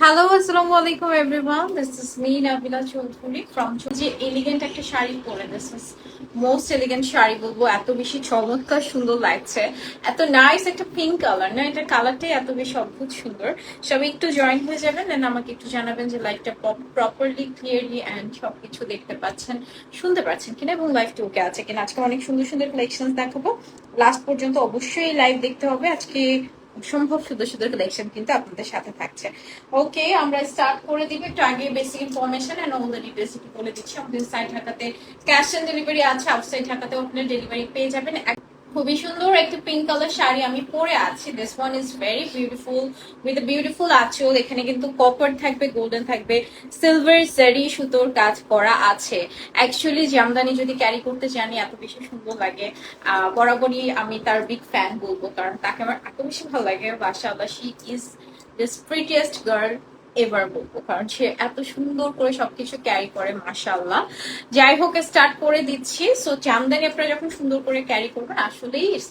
Hello আসসালামু আলাইকুম everyone this is me Nabila Chowdhury from যে এলিগেন্ট একটা শাড়ি পরে this is most elegant sari বলব। এত বেশি চমৎকার, সুন্দর লাগছে। এত নাইস একটা পিঙ্ক কালার না, এটা কালারটাই এত বেশি অদ্ভুত সুন্দর। সবাই একটু জয়েন হয়ে যাবেন দেন আমাকে একটু জানাবেন যে লাইভটা প্রপারলি ক্লিয়ারলি অ্যান্ড সবকিছু দেখতে পাচ্ছেন, শুনতে পাচ্ছেন কিনা এবং লাইভটা ওকে আছে কিনা। আজকে অনেক সুন্দর সুন্দর কালেকশন দেখাবো। লাস্ট পর্যন্ত অবশ্যই লাইভ দেখতে হবে। আজকে অসম্ভব সুন্দর সুন্দর কালেকশন কিন্তু আপনাদের সাথে থাকছে। ওকে আমরা স্টার্ট করে দিব একটু আগে basic information and all the details বলে দিচ্ছি। আমাদের সাইড ঢাকাতে ক্যাশ অন ডেলিভারি আছে আউটসাইড ঢাকাতেও আপনার ডেলিভারি পেয়ে যাবেন। খুবই সুন্দর একটি পিঙ্ক কালার শাড়ি আমি পরে আছি। This one is very beautiful with beautiful আঁচল। এখানে কিন্তু কপার থাকবে গোল্ডেন থাকবে সিলভার জারি সুতোর কাজ করা আছে। অ্যাকচুয়ালি জামদানি যদি ক্যারি করতে জানি, এত বেশি সুন্দর লাগে। বরাবরই আমি তার বিগ ফ্যান বলব, কারণ তাকে আমার এত বেশি ভালো লাগে। মাশাআল্লাহ she is this prettiest girl এবার বলব, কারণ সে এত সুন্দর করে সবকিছু ক্যারি করে, মাশাআল্লাহ। যাই হোক স্টার্ট করে দিচ্ছি। সো জামদানি আপনারা যখন সুন্দর করে ক্যারি করবেন, আসলেই ইটস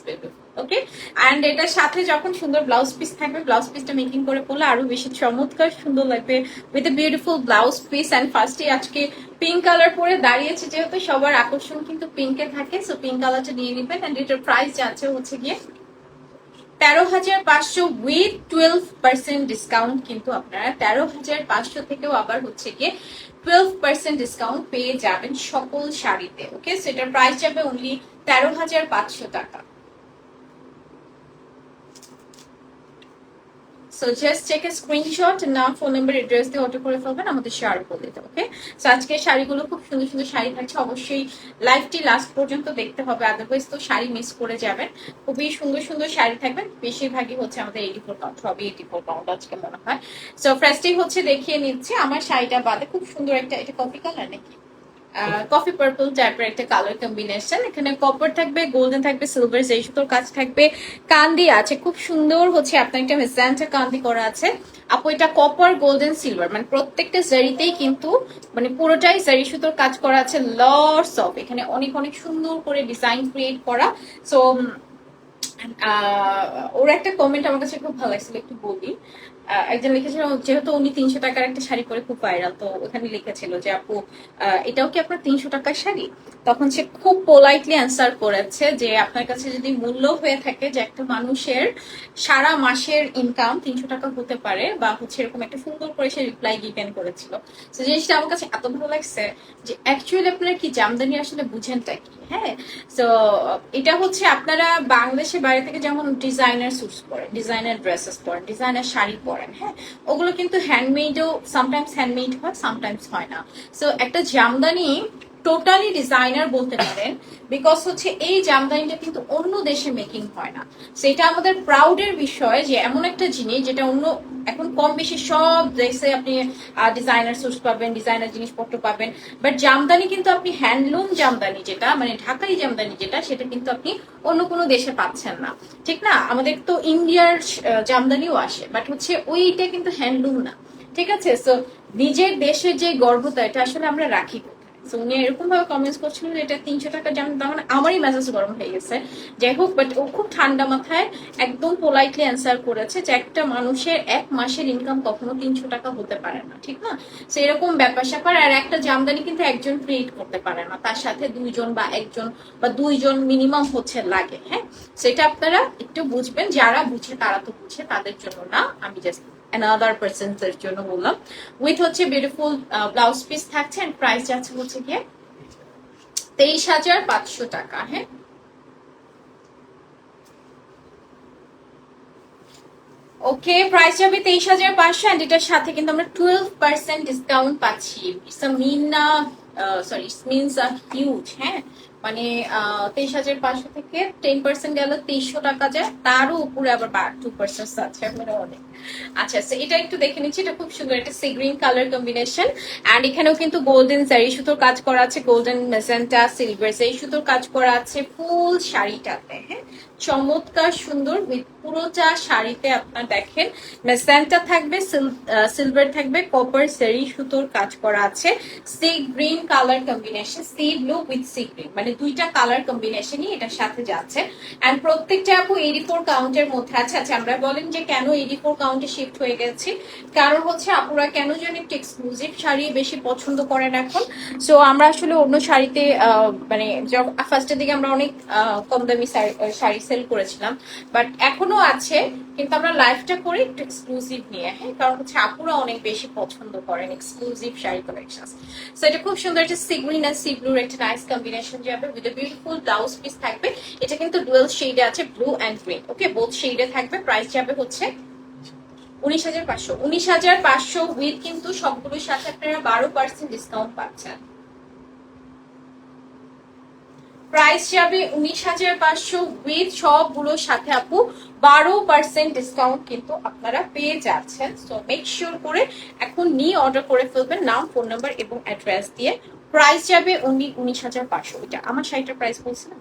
ওকে অ্যান্ড এটার সাথে যখন সুন্দর ব্লাউজ পিস থাকবে ব্লাউজ পিসটা মেকিং করে পড়লে আরও বেশি চমৎকার সুন্দর লাগবে। With a beautiful blouse piece and ফার্স্টে আজকে পিঙ্ক কালার পরে দাঁড়িয়েছে, যেহেতু সবার আকর্ষণ কিন্তু পিঙ্কে থাকে। সো পিঙ্ক কালারটা নিয়ে নেবেন অ্যান্ড এটার প্রাইস যাচ্ছে হচ্ছে গিয়ে তেরো হাজার পাঁচশো উইথ টুয়েলভ পার্সেন্ট ডিসকাউন্ট কিন্তু আপনারা তেরো হাজার পাঁচশো থেকেও আবার হচ্ছে গিয়ে টুয়েলভ পার্সেন্ট ডিসকাউন্ট পেয়ে যাবেন সকল শাড়িতে ওকে সেটার প্রাইস যাবে অনলি তেরো হাজার পাঁচশো টাকা। So just check a screenshot নাম ফোন নাম্বার এড্রেস দিয়ে অর্ডার করে ফেলবেন, আমাদের শাড়ি বলে দিতে ওকে সো আজকে শাড়িগুলো খুব সুন্দর সুন্দর শাড়ি থাকছে। অবশ্যই লাইভটি লাস্ট পর্যন্ত দেখতে হবে আদারওয়াইজ তো শাড়ি মিস করে যাবেন। খুবই সুন্দর সুন্দর শাড়ি থাকবে। বেশিরভাগই হচ্ছে আমাদের এইটি ফোর কাউন্ট সবই এইটি ফোর কাউন্ট আজকে মনে হয়। সো ফার্স্টেই হচ্ছে দেখিয়ে নিচ্ছে, আমার শাড়িটা বাদে খুব সুন্দর একটা, এটা কপি কালার নাকি? কফি পার্পল টাইপের একটা কালার কম্বিনেশন এখানে কপার থাকবে গোল্ডেন থাকবে সিলভার সেই সুতোর কাজ থাকবে, কান্দি আছে। খুব সুন্দর হচ্ছে, আপনার একটা মেসান্টার কান্দি করা আছে। আপু, এটা কপার গোল্ডেন সিলভার মানে প্রত্যেকটা জারিতেই কিন্তু মানে পুরোটাই জারি সুতোর কাজ করা আছে লর্ডস অফ এখানে অনেক অনেক সুন্দর করে ডিজাইন ক্রিয়েট করা। সো ওর একটা কমেন্ট আমার কাছে খুব ভালো লাগছিল, একটু বলি। একজন লিখেছিল, যেহেতু উনি তিনশো টাকার একটা শাড়ি পরে খুব ভাইরাল তো ওখানে লিখেছিল যে, আপু এটাও কি আপনার তিনশো টাকার শাড়ি? তখন সে খুব পোলাইটলি অ্যান্সার করেছে যে, আপনার কাছে যদি মূল্য হয়ে থাকে যে একটা মানুষের সারা মাসের ইনকাম তিনশো টাকা হতে পারে, বা হচ্ছে এরকম একটা সুন্দর করে সে রিপ্লাই গিভেন করেছিল। তো জিনিসটা আমার কাছে এত ভালো লাগছে যে অ্যাকচুয়ালি আপনারা কি জামদানি আসলে বুঝেনটা কি? হ্যাঁ তো এটা হচ্ছে আপনারা বাংলাদেশের বাইরে থেকে যেমন ডিজাইনার স্যুটস পরেন ডিজাইনার ড্রেসেস পরেন ডিজাইনার শাড়ি পরেন হ্যাঁ ওগুলো কিন্তু হ্যান্ডমেডও সামটাইমস হ্যান্ডমেড হয় সামটাইমস হয় না। সো একটা জামদানি টোটালি ডিজাইনার বলতে পারেন বিকজ হচ্ছে এই জামদানিটা কিন্তু অন্য দেশে মেকিং হয় না। সেটা আমাদের প্রাউডের বিষয় যে এমন একটা জিনিস যেটা অন্য, এখন কম বেশি সব দেশে আপনি ডিজাইনার সুটস পাবেন ডিজাইনার জিনিসপত্র পাবেন। বাট জামদানি কিন্তু আপনি হ্যান্ডলুম জামদানি যেটা মানে ঢাকাই জামদানি যেটা, সেটা কিন্তু আপনি অন্য কোনো দেশে পাচ্ছেন না। ঠিক না? আমাদের তো ইন্ডিয়ার জামদানিও আসে বাট হচ্ছে ওইটা কিন্তু হ্যান্ডলুম না। ঠিক আছে? সো নিজের দেশের যে গর্বতা, এটা আসলে আমরা রাখি। উনি এরকম ভাবে কমেন্টস করছিলেন যে এটা তিনশো টাকা তখন আমারই মেজাজ গরম হয়ে গেছে। যাই হোক বাট ও খুব ঠান্ডা মাথায় একদম পোলাইটলি অ্যান্সার করেছে যে একটা মানুষের এক মাসের ইনকাম কখনো তিনশো টাকা হতে পারে না, ঠিক না? তো এরকম ব্যাপার স্যাপার, আর একটা জামদানি কিন্তু একজন ক্রিয়েট করতে পারে না। তার সাথে দুইজন বা একজন বা দুইজন মিনিমাম হচ্ছে লাগে হ্যাঁ? সেটা আপনারা একটু বুঝবেন, যারা বুঝে তারা তো বুঝে, তাদের জন্য না, আমি জাস্ট অ্যানাদার পার্সনসের জন্য বললাম। উইথ হচ্ছে বিউটিফুল ব্লাউজ পিস থাকছে এন্ড প্রাইস যাচ্ছে হচ্ছে গিয়ে তেইশ হাজার পাঁচশো টাকা হ্যাঁ? ওকে প্রাইস যাবে তেইশ হাজার পাঁচশো অ্যান্ড এটার সাথে কিন্তু আমরা টুয়েলভ পার্সেন্ট ডিসকাউন্ট পাচ্ছি। It's a mean sorry means a huge হ্যাঁ? মানে তেইশ হাজার পাঁচশো থেকে টেন পার্সেন্ট গেল তেইশশো টাকা যায়। তারও উপরে আবার টু পার্সেন্ট আছে মানে অনেক। আচ্ছা আচ্ছা এটা একটু দেখে নিচ্ছি, এটা খুব সুন্দর একটা sea green colour combination and এখানেও কিন্তু গোল্ডেন জারি সুতোর কাজ করা আছে গোল্ডেন মেজেন্টা সিলভার জারি সুতোর কাজ করা আছে, ফুল শাড়িটাতে হ্যাঁ? চমৎকার, সুন্দর। উইথ পুরোটা শাড়িতে আপনার দেখেন। মেসেন্টা থাকবে সিলভার থাকবে কপার সেরি সুতোর কাজ করা আছে। Sea green colour combination sea blue with sea green. মানে দুইটা কালার কম্বিনেশনই এটার সাথে যাচ্ছে। এন্ড প্রত্যেকটা আপু এইটি ফোর কাউন্টের মধ্যে আছে। আচ্ছা আমরা বলেন যে কেন এইটি ফোর কাউন্টে শিফট হয়ে গেছি? কারণ হচ্ছে আপুরা কেন যেন একটু এক্সক্লুসিভ শাড়ি বেশি পছন্দ করেন এখন। সো আমরা আসলে অন্য শাড়িতে মানে ফার্স্টের দিকে আমরা অনেক কম দামি শাড়ি সেল করেছিলাম বাট এখনও আছে, কিন্তু আমরা লাইফটা করি একটু এক্সক্লুসিভ নিয়ে হ্যাঁ? কারণ হচ্ছে আপুরা অনেক বেশি পছন্দ করেন এক্সক্লুসিভ শাড়ি কালেকশন সো এটা খুব সুন্দর একটা সি গ্রিন আর সি ব্লুর একটা নাইস কম্বিনেশন যাবে উইথ বিউটিফুল ব্লাউজ পিস থাকবে। এটা কিন্তু ডুয়েল শেডে আছে blue and green okay both শেডে থাকবে প্রাইস যাবে হচ্ছে উনিশ হাজার পাঁচশো। উনিশ হাজার পাঁচশো উইথ কিন্তু সবগুলোর সাথে আপনারা বারো পার্সেন্ট ডিসকাউন্ট পাচ্ছেন। প্রাইস যাবে উনিশ হাজার পাঁচশো উইথ সবগুলোর সাথে আপু বারো পার্সেন্ট ডিসকাউন্ট কিন্তু আপনারা পেয়ে যাচ্ছেন। সো মেক শিওর করে এখন নিয়ে অর্ডার করে ফেলবেন নাম ফোন নাম্বার এবং অ্যাড্রেস দিয়ে। প্রাইস যাবে উনি উনিশ হাজার পাঁচশো। এটা আমার শাড়িটার প্রাইস বলছিলাম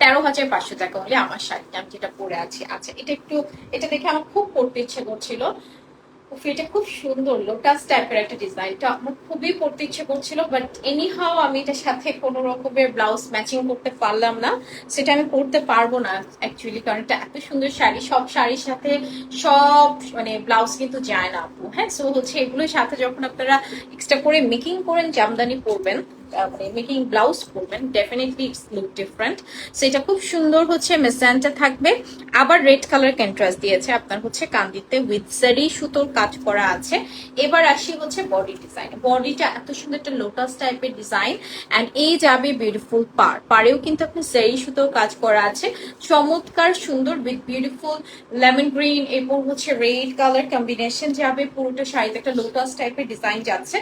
তেরো হাজার পাঁচশো টাকা হলে আমার শাড়িটা আমি যেটা পরে আছি। আচ্ছা এটা একটু, এটা দেখে আমার খুব পড়তে ইচ্ছে করছিল। এটা খুব সুন্দর লোটাস টাইপের একটা ডিজাইন এটা আমার খুবই পড়তে ইচ্ছে করছিল বাট এনি হাও আমি এটার সাথে কোনো রকমের ব্লাউজ ম্যাচিং করতে পারলাম না। সেটা আমি পরতে পারব না অ্যাকচুয়ালি কারণ এটা এত সুন্দর শাড়ি, সব শাড়ির সাথে সব মানে ব্লাউজ কিন্তু যায় না আপু হ্যাঁ? সো হচ্ছে এগুলোর সাথে যখন আপনারা এক্সট্রা করে মেকিং করেন, জামদানি পরবেন মানে মেকিং ব্লাউজ করবেন ডেফিনেটলি ইটস লুক ডিফারেন্ট সেটা খুব সুন্দর হচ্ছে মেসানটা থাকবে। আবার রেড কালার কন্ট্রাস্ট দিয়েছে আপনার হচ্ছে কান্দিতে উইথ সারি সুতোর কাজ করা আছে। এবার আসি হচ্ছে বডি ডিজাইন বডিটা এত সুন্দর একটা লোটাস টাইপের ডিজাইন অ্যান্ড এই যাবে বিউটিফুল পার। পারেও কিন্তু আপনি সারি সুতোর কাজ করা আছে। চমৎকার, সুন্দর উইথ বিউটিফুল লেমন গ্রিন এবং হচ্ছে রেড কালার কম্বিনেশন যাবে, পুরোটা শাড়িতে একটা লোটাস টাইপের ডিজাইন যাচ্ছে।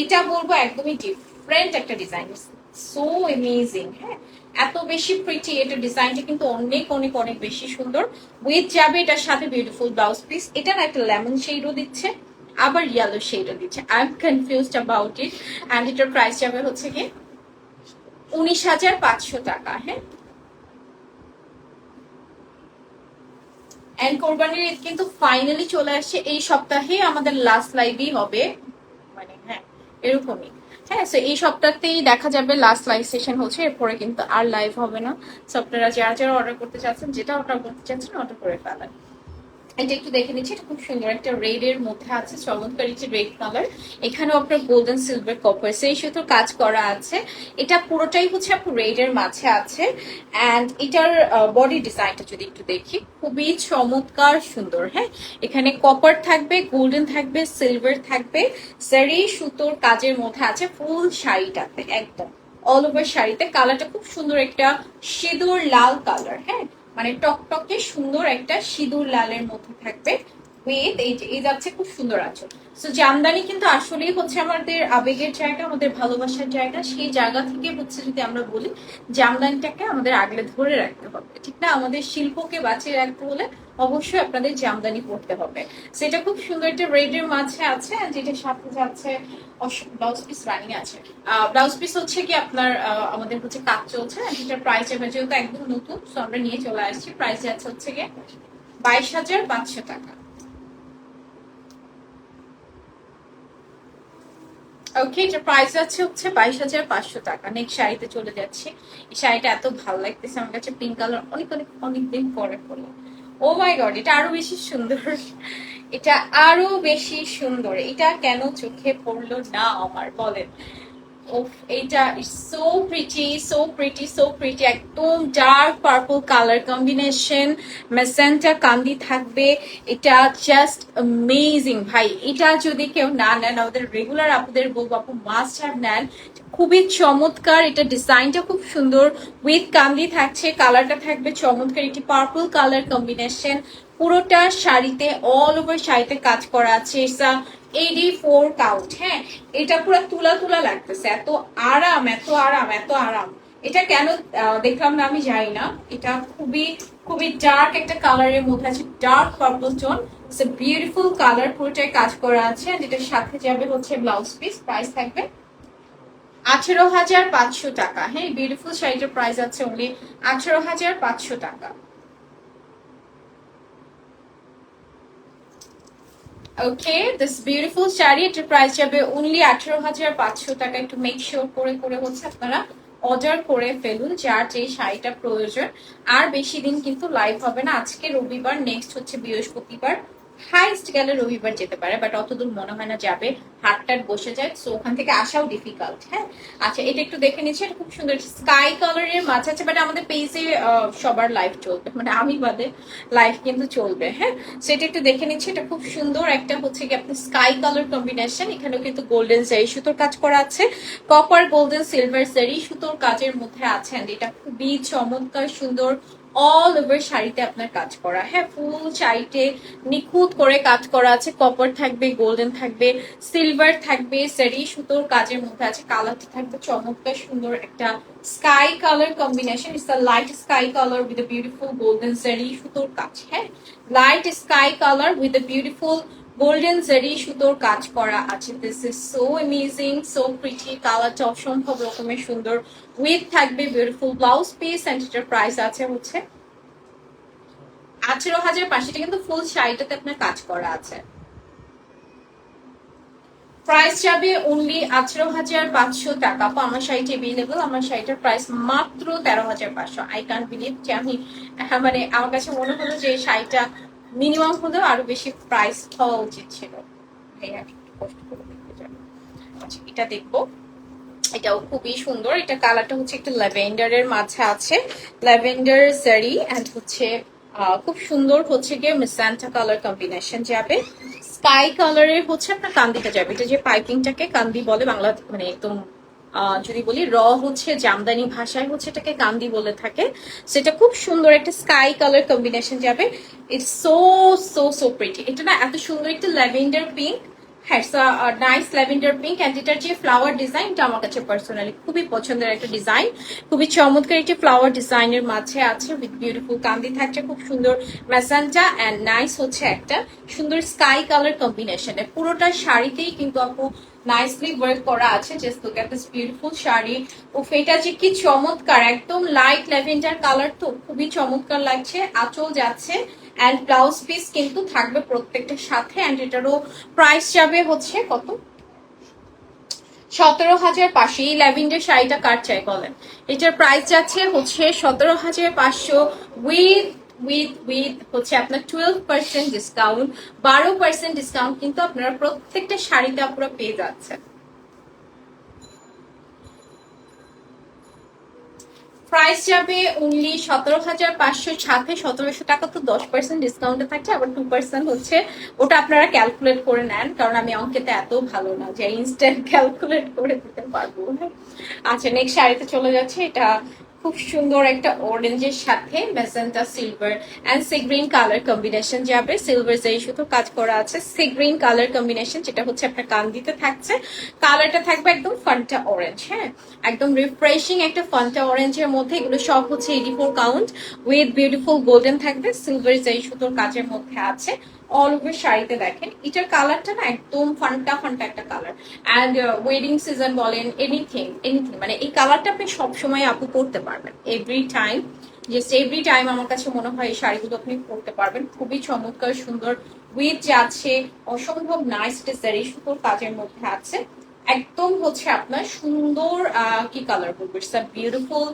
এটা বলব একদমই ডিফারেন্ট একটা ডিজাইন সো অ্যামেজিং হ্যাঁ? এত বেশি প্রিটি এটা ডিজাইনটা কিন্তু অনেক অনেক অনেক বেশি সুন্দর। উইথ যাবে এটার সাথে বিউটিফুল ব্লাউজ পিস এটা না একটা লেমন শেডও দিচ্ছে, আবার ইয়েলো শেডও দিচ্ছে। I am confused about it and এটার প্রাইস যাবে হচ্ছে কি? উনিশ হাজার পাঁচশো টাকা হ্যাঁ? এন্ড কোরবানির ঈদ কিন্তু ফাইনালি চলে আসছে। এই সপ্তাহে আমাদের লাস্ট লাইভই হবে। মানে হ্যাঁ এরকমই। হ্যাঁ সো এই সপ্তাহতেই দেখা যাবে লাস্ট লাইভ সেশন হচ্ছে, এরপরে কিন্তু আর লাইভ হবে না। সো আপনারা যারা যারা অর্ডার করতে চাচ্ছেন, যেটা অর্ডার করতে চাচ্ছেন অর্ডার করে ফেলেন। এটা একটু দেখে নিচ্ছি, এটা খুব সুন্দর একটা রেড এর মধ্যে আছে, চমৎকার একটি রেড কালার এখানেও আপনার গোল্ডেন সিলভার কপার সেই সুতো কাজ করা আছে। এটা পুরোটাই হচ্ছে আপনার রেড এর মাঝে আছে। অ্যান্ড এটার বডি ডিজাইনটা যদি একটু দেখি, খুবই চমৎকার সুন্দর হ্যাঁ? এখানে কপার থাকবে গোল্ডেন থাকবে সিলভার থাকবে। সারি সুতোর কাজের মধ্যে আছে ফুল শাড়িটাতে, একদম। অল ওভার শাড়িতে। কালারটা খুব সুন্দর একটা সিঁদুর লাল কালার হ্যাঁ? মানে টকটকে সুন্দর একটা সিঁদুর লালের মধ্যে থাকবে যাচ্ছে খুব সুন্দর আছে সো জামদানি কিন্তু আসলেই হচ্ছে আমাদের আবেগের জায়গা, আমাদের ভালোবাসার জায়গা। সেই জায়গা থেকে হচ্ছে যদি আমরা বলি, জামদানিটাকে আমাদের আগলে ধরে রাখতে হবে। ঠিক না? আমাদের শিল্পকে বাঁচিয়ে রাখতে হলে অবশ্যই আপনাদের জামদানি পড়তে হবে। সেটা খুব সুন্দর একটা রেডের মাঝে আছে যেটা সাথে যাচ্ছে ব্লাউজ পিস রানিং আছে। ব্লাউজ পিস হচ্ছে কি আপনার আমাদের হচ্ছে কাজ চলছে প্রাইস যাবে যেহেতু একদম নতুন তো আমরা নিয়ে চলে আসছি। প্রাইস যাচ্ছে হচ্ছে গিয়ে বাইশ হাজার পাঁচশো টাকা। ওকে এটা প্রাইস আছে হচ্ছে বাইশ হাজার পাঁচশো টাকা। নেক্সট শাড়িতে চলে যাচ্ছি। এই শাড়িটা এত ভালো লাগতেছে আমার কাছে পিঙ্ক কালার অনেক অনেক অনেক দিন পরে পরে ও মাই গড এটা আরও বেশি সুন্দর। এটা আরও বেশি সুন্দর। এটা কেন চোখে পড়ল না আমার? বলেন। ওফ এটা so pretty so pretty so pretty একদম dark purple colour combination magenta কান্দি থাকবে। এটা জাস্ট অ্যামেজিং ভাই, এটা যদি কেউ না নেন, আমাদের রেগুলার আপনাদের বলব আপু মাস্ট হ্যাভ নেন। খুবই চমৎকার, এটা ডিজাইনটা খুব সুন্দর। উইথ কান্দি থাকছে, কালারটা থাকবে চমৎকার, একটি পার্পল কালার কম্বিনেশন পুরোটা শাড়িতে অল ওভার শাড়িতে কাজ করা আছে। এইটি ফোর কাউন্ট হ্যাঁ? এটা পুরো তুলা তুলা লাগতেছে, এত আরাম এত আরাম এত আরাম। এটা কেন দেখলাম না, আমি জানি না। এটা খুবই খুবই ডার্ক একটা কালারের মধ্যে আছে dark purple tone it's a beautiful colour পুরোটাই কাজ করা আছে। এটার সাথে যাবে হচ্ছে ব্লাউজ পিস প্রাইস থাকবে আঠেরো হাজার পাঁচশো টাকা। হ্যাঁ বিউটিফুল শাড়িটার প্রাইস আছে অনলি আঠেরো হাজার পাঁচশো টাকা। ওকে দিস বিউটিফুল শাড়ি, এটার প্রাইস যাবে অনলি আঠেরো হাজার পাঁচশো টাকা। একটু মেক শিওর করে করে হচ্ছে আপনারা অর্ডার করে ফেলুন, যার যে শাড়িটা প্রয়োজন। আর বেশি দিন কিন্তু লাইভ হবে না। আজকে রবিবার নেক্সট হচ্ছে বৃহস্পতিবার। হাইস্ট গেলে রবিবার যেতে পারে বাট অতদূর মনে হয় না যাবে। হাটটাট বসে যায় সো ওখান থেকে আসাও ডিফিকাল্ট হ্যাঁ? আচ্ছা এটা একটু দেখে নিচ্ছি, এটা খুব সুন্দর। স্কাই কালারের মাছ আছে বাট আমাদের পেজে সবার লাইভ চলবে মানে আমি বাদে লাইভ কিন্তু চলবে হ্যাঁ? সেটা একটু দেখে নিচ্ছি, এটা খুব সুন্দর। একটা হচ্ছে কি আপনি স্কাই কালার কম্বিনেশন এখানেও কিন্তু গোল্ডেন জারি সুতোর কাজ করা আছে। কপার গোল্ডেন সিলভার জারি সুতোর কাজের মধ্যে আছে এটা খুবই চমৎকার, সুন্দর। অল ওভার শাড়িতে আপনার কাজ করা। হ্যাঁ ফুল শাড়িতে নিখুঁত করে কাজ করা আছে। কপার থাকবে গোল্ডেন থাকবে সিলভার থাকবে সারি সুতোর কাজের মধ্যে আছে কালারটা থাকবে চমৎকার সুন্দর একটা sky colour combination it's a light sky colour with beautiful golden zari সুতোর কাজ। হ্যাঁ light sky colour with beautiful golden zari সুতোর কাজ করা আছে। This is so amazing so pretty কালারটা অসম্ভব রকমের সুন্দর। উইথ থাকবে বিউটিফুল ব্লাউজ পিস এন্ড এটার প্রাইস আছে হচ্ছে আঠেরো হাজার পাঁচশোটা কিন্তু ফুল শাড়িটাতে আপনার কাজ করা আছে। প্রাইস যাবে অনলি আঠেরো হাজার পাঁচশো টাকা। আমার শাড়িটি অ্যাভেলেবল আমার শাড়িটার প্রাইস মাত্র তেরো হাজার পাঁচশো। আই কান বিলিভ যে আমি হ্যাঁ, মানে আমার কাছে মনে হলো যে শাড়িটা মিনিমাম হলেও আরও বেশি প্রাইস হওয়া উচিত ছিল। আচ্ছা এটা দেখব। এটাও খুবই সুন্দর। এটা কালারটা হচ্ছে একটু ল্যাভেন্ডারের মাঝে আছে। ল্যাভেন্ডার জারি অ্যান্ড হচ্ছে খুব সুন্দর হচ্ছে গিয়ে মিসান্টা কালার কম্বিনেশন যাবে। স্কাই কালারের হচ্ছে আপনার কান্দিটা যাবে। এটা যে পাইপিংটাকে কান্দি বলে বাংলা মানে একদম যদি বলি, র হচ্ছে জামদানি ভাষায় হচ্ছে এটাকে কান্দি বলে থাকে। সেটা খুব সুন্দর একটা স্কাই কালার কম্বিনেশন যাবে। It's so so so pretty এটা না এত সুন্দর একটা ল্যাভেন্ডার পিঙ্ক হ্যাঁ নাইস ল্যাভেন্ডার পিঙ্ক যে ফ্লাওয়ার আমার কাছে পার্সোনালি খুবই পছন্দের একটা ডিজাইন খুবই চমৎকার একটি ফ্লাওয়ার মাঝে আছে খুব সুন্দর নাইস হচ্ছে একটা সুন্দর স্কাই কালার কম্বিনেশনে পুরোটা শাড়িতেই কিন্তু আপু নাইসলি করা আছে। Just beautiful sari. ও যে কি চমৎকার, একদম লাইট ল্যাভেন্ডার কালার তো, খুবই চমৎকার লাগছে, আঁচল যাচ্ছে। অ্যান্ড ব্লাউজ পিস কিন্তু থাকবে প্রত্যেকটার সাথে অ্যান্ড এটারও প্রাইস যাবে হচ্ছে কত? সতেরো হাজার পাঁচশো। এই ল্যাভেন্ডার শাড়িটা কার চাই বলেন? এটার প্রাইস যাচ্ছে হচ্ছে সতেরো হাজার পাঁচশো উইথ উইথ উইথ হচ্ছে আপনার টুয়েলভ পার্সেন্ট ডিসকাউন্ট বারো পার্সেন্ট ডিসকাউন্ট কিন্তু আপনারা প্রত্যেকটা শাড়িতে আপনারা পেয়ে যাচ্ছেন। প্রাইস যাবে অনলি সতেরো হাজার পাঁচশো সাথে সতেরোশো টাকা, তো দশ পার্সেন্ট ডিসকাউন্টে থাকছে, আবার টু পার্সেন্ট হচ্ছে, ওটা আপনারা ক্যালকুলেট করে নেন, কারণ আমি অঙ্কেতে এত ভালো না যে ইনস্ট্যান্ট ক্যালকুলেট করে দিতে পারব? আচ্ছা নেক্সট শাড়িতে চলে যাচ্ছে, এটা খুব সুন্দর একটা অরেঞ্জের সাথে magenta silver and sea green colour combination যাবে। সিলভার যে শুধু কাজ করা আছে সি গ্রিন কালার কম্বিনেশন যেটা হচ্ছে আপনার কান দিতে থাকছে। কালারটা থাকবে একদম ফান্টা অরেঞ্জ হ্যাঁ? একদম রিফ্রেশিং একটা ফান্টা অরেঞ্জের মধ্যে। এগুলো সব হচ্ছে eighty four count with beautiful golden থাকবে। সিলভার যে সুতোর কাজের মধ্যে আছে। অল ওভার শাড়িতে দেখেন। এটার কালারটা না একদম ফান্টা ফান্টা একটা কালার অ্যান্ড ওয়েডিং সিজন বলেন এনিথিং এনিথিং মানে এই কালারটা আপনি সবসময় আপু পরতে পারবেন। Every time just every time আমার কাছে মনে হয় এই শাড়িগুলো আপনি পরতে পারবেন। খুবই চমৎকার, সুন্দর উইথ যাচ্ছে, অসম্ভব নাইস ডিজারি সুতোর কাজের মধ্যে আছে। একদম হচ্ছে আপনার সুন্দর কি কালার বলব? ইটস আ বিউটিফুল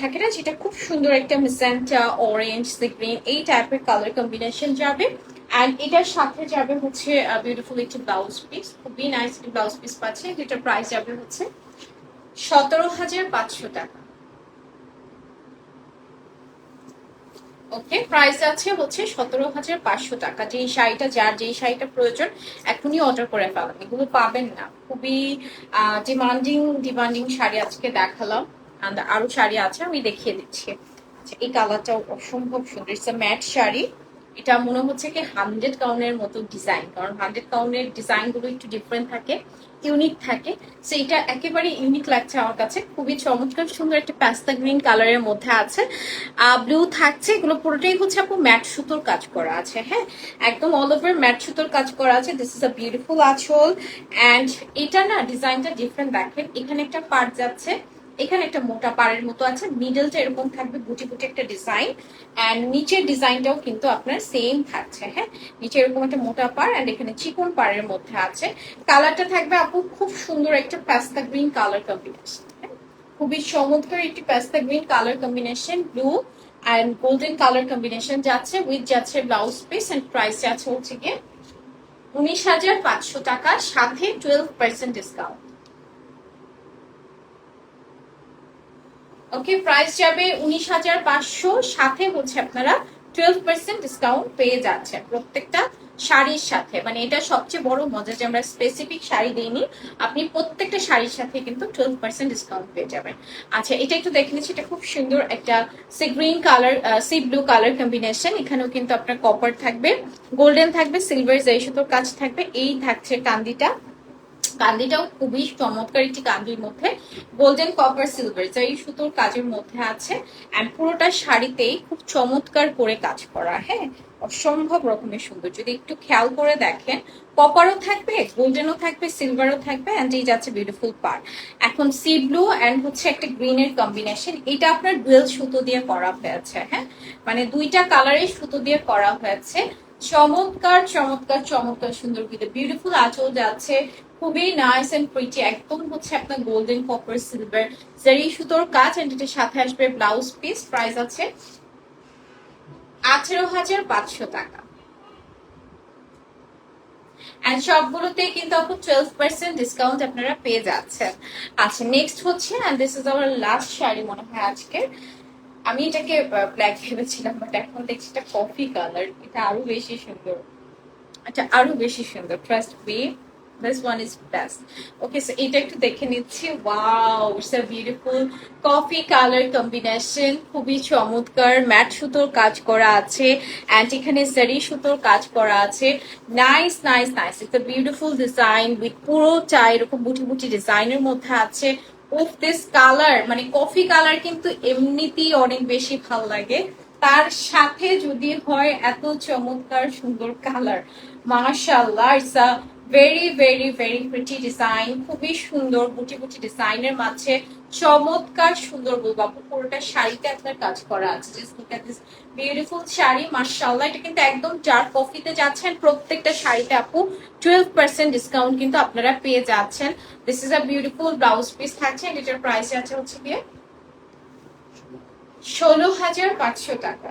থাকে না? যেটা খুব সুন্দর একটা মিসেন্টা অরেঞ্জ গ্রিন এই টাইপের কালার কম্বিনেশন যাবে। অ্যান্ড এটার সাথে যাবে হচ্ছে বিউটিফুল একটি ব্লাউজ পিস খুবই নাইস একটি ব্লাউজ পিস পাচ্ছে। যেটার প্রাইস যাবে হচ্ছে সতেরো হাজার পাঁচশো টাকা। ওকে প্রাইস আছে হচ্ছে সতেরো হাজার পাঁচশো টাকা। যেই শাড়িটা, যার যেই শাড়িটা প্রয়োজন, এখনই অর্ডার করে ফেলাম। এগুলো পাবেন না। খুবই ডিমান্ডিং ডিমান্ডিং শাড়ি আজকে দেখালাম। আরও শাড়ি আছে, আমি দেখিয়ে দিচ্ছি। আচ্ছা এই কালারটাও অসম্ভব সুন্দর। ম্যাট শাড়ি। এটা মনে হচ্ছে কি হান্ড্রেড কাউনের মতো ডিজাইন কারণ হান্ড্রেড কাউনের ডিজাইনগুলো একটু ডিফারেন্ট থাকে ইউনিক থাকে। সো এটা একেবারে ইউনিক লাগছে আমার কাছে। খুবই চমৎকার, সুন্দর একটা প্যাস্তা গ্রিন কালারের মধ্যে আছে। ব্লু থাকছে, এগুলো পুরোটাই হচ্ছে আপু ম্যাট সুতোর কাজ করা আছে হ্যাঁ? একদম অল ওভার ম্যাট সুতোর কাজ করা আছে। দিস ইজ আ বিউটিফুল আঁচল। অ্যান্ড এটা না ডিজাইনটা ডিফারেন্ট দেখেন। এখানে একটা পার্ট যাচ্ছে। এখানে একটা মোটা পাড়ের মতো আছে। মিডলটা এরকম থাকবে, গুটি গুটি একটা ডিজাইন অ্যান্ড নিচের ডিজাইনটাও কিন্তু আপনার সেম থাকছে হ্যাঁ? নিচে এরকম একটা মোটা পাড় অ্যান্ড এখানে চিকন পাড়ের মধ্যে আছে। কালারটা থাকবে আপু খুব সুন্দর একটা প্যাস্তা গ্রিন কালার কম্বিনেশন খুবই চমৎকার একটি pastel green colour combination blue and golden colour combination যাচ্ছে উইথ যাচ্ছে ব্লাউজ পিস অ্যান্ড প্রাইস যাচ্ছে হচ্ছে গিয়ে উনিশ হাজার পাঁচশো টাকা, সাথে twelve percent discount okay price যাবে উনিশ হাজার পাঁচশো, সাথে হচ্ছে আপনারা টুয়েলভ পার্সেন্ট ডিসকাউন্ট পেয়ে যাচ্ছে প্রত্যেকটা শাড়ির সাথে। মানে এটা সবচেয়ে বড় মজা যে আমরা স্পেসিফিক শাড়ি দিইনি, আপনি প্রত্যেকটা শাড়ির সাথে কিন্তু টুয়েলভ পার্সেন্ট ডিসকাউন্ট পেয়ে যাবেন। আচ্ছা এটা একটু দেখে নিচ্ছি, এটা খুব সুন্দর একটা sea green colour sea blue colour combination এখানেও কিন্তু আপনার কপার থাকবে গোল্ডেন থাকবে সিলভার জাই সুতোর কাজ থাকবে, এই থাকছে কান্দিটা। কান্দিটাও খুবই চমৎকার একটি কান্দির মধ্যে গোল্ডেন কপার সিলভার যা এই সুতোর কাজের মধ্যে আছে অ্যান্ড পুরোটা শাড়িতেই খুব চমৎকার করে কাজ করা হ্যাঁ? অসম্ভব রকমের সুন্দর যদি একটু খেয়াল করে দেখেন কপারও থাকবে গোল্ডেনও থাকবে সিলভারও থাকবে অ্যান্ড এই যাচ্ছে বিউটিফুল পার এখন সি ব্লু অ্যান্ড হচ্ছে একটা গ্রিনের কম্বিনেশন এটা আপনার ডুয়েল সুতো দিয়ে করা হয়েছে হ্যাঁ? মানে দুইটা কালারের সুতো দিয়ে করা হয়েছে। চমৎকার চমৎকার চমৎকার সুন্দর কিন্তু বিউটিফুল আঁচল যাচ্ছে খুবই নাইস এন্ড প্রিটি একদম হচ্ছে আপনার গোল্ডেন কপার সিলভার জারি সুতোর কাজ এন্ড এটার সাথে আসবে ব্লাউজ পিস প্রাইস আছে আঠেরো হাজার পাঁচশো টাকা। অ্যান্ড সবগুলোতে কিন্তু আপু টুয়েলভ পার্সেন্ট ডিসকাউন্ট আপনারা পেয়ে যাচ্ছেন। আচ্ছা নেক্সট হচ্ছে and this is our last sari মনে হয় আজকে আমি এটাকে ব্ল্যাক ভেবেছিলাম বাট এখন দেখছি এটা কফি কালার এটা আরও বেশি সুন্দর। আচ্ছা আরও বেশি সুন্দর trust me this one is best okay so এটা একটু দেখে নিচ্ছি। Wow it's a beautiful coffee colour combination খুবই চমৎকার। ম্যাট সুতোর কাজ করা আছে। অ্যান্ড এখানে সারি সুতোর কাজ করা আছে। Nice nice nice it's a beautiful design with পুরোটা এরকম বুটি বুটি ডিজাইনের মধ্যে আছে। উফ দিস কালার মানে কফি কালার কিন্তু এমনিতেই অনেক বেশি ভালো লাগে। তার সাথে যদি হয় এত চমৎকার সুন্দর কালার মাশাল্লাহ it's a very very very pretty design খুবই সুন্দর বুটি বুটি ডিজাইনের মাঝে চমৎকার সুন্দর বলব আপু পুরোটা শাড়িতে আপনার কাজ করা আছে। Just look this beautiful sari, মাশাআল্লাহ, এটা কিন্তু একদম ডার্ক কফিতে যাচ্ছেন, প্রত্যেকটা শাড়িতে আপু টুয়েলভ পার্সেন্ট ডিসকাউন্ট কিন্তু আপনারা পেয়ে যাচ্ছেন। This is a beautiful blouse piece থাকছে এটার প্রাইস আছে হচ্ছে গিয়ে ষোলো হাজার পাঁচশো টাকা।